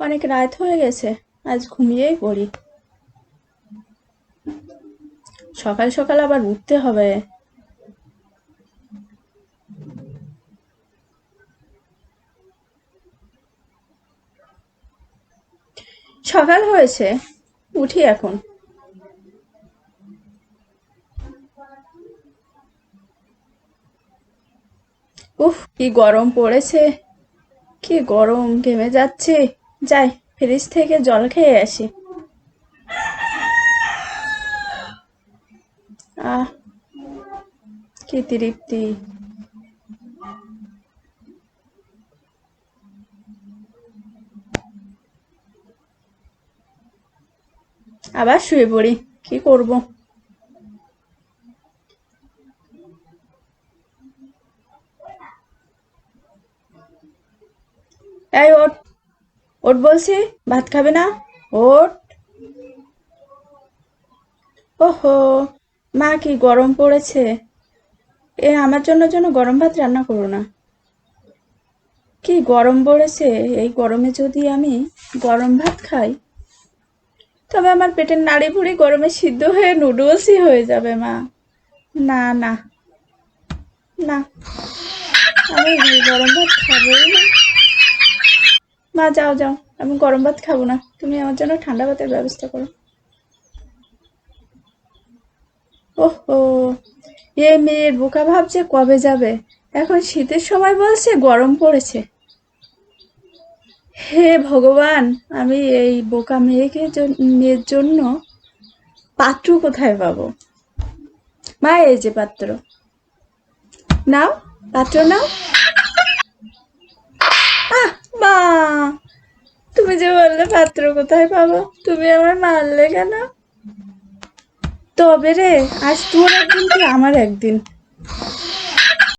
অনেক রাত হয়ে গেছে, আজ ঘুমিয়েই পড়ি। সকাল সকাল আবার উঠতে হবে। সকাল হয়েছে, উঠি এখন। উফ, কি গরম পড়েছে, কি গরম ঘেমে যাচ্ছে। যাই, ফ্রিজ থেকে জল খেয়ে আসি। আহ, কি তৃপ্তি। আবার শুয়ে পড়ি, কি করব? এই ওঠ। ওঠ বলছি, ভাত খাবে না? ওঠ ওহো, মা কি গরম পড়েছে। এ আমার জন্য জন্য গরম ভাত রান্না করো না। কি গরম পড়েছে? এই গরমে যদি আমি গরম ভাত খাই, তবে আমার পেটের নাড়ি ভুড়ি গরমে সিদ্ধ হয়ে নুডলসই হয়ে যাবে, মা। না না না। আমি গরম ভাত খাবোই না। মা, যাও যাও। আমি গরম ভাত খাব না। তুমি আমার জন্য ঠান্ডা ভাতের ব্যবস্থা করো। ওহো, এ মেয়ের বোকা ভাবছে কবে যাবে? এখন শীতের সময় বলছে গরম পড়েছে। হে ভগবান, আমি এই বোকা মেয়েকে মেয়ের জন্য পাত্র কোথায় পাবো? মা, এই যে পাত্র। নাও পাত্র নাও আহ মা তুমি যে বললে, পাত্র কোথায় পাবো? তুমি আমার মারলে কেন? তবে রে, আজ তোর একদিন কি আমার একদিন?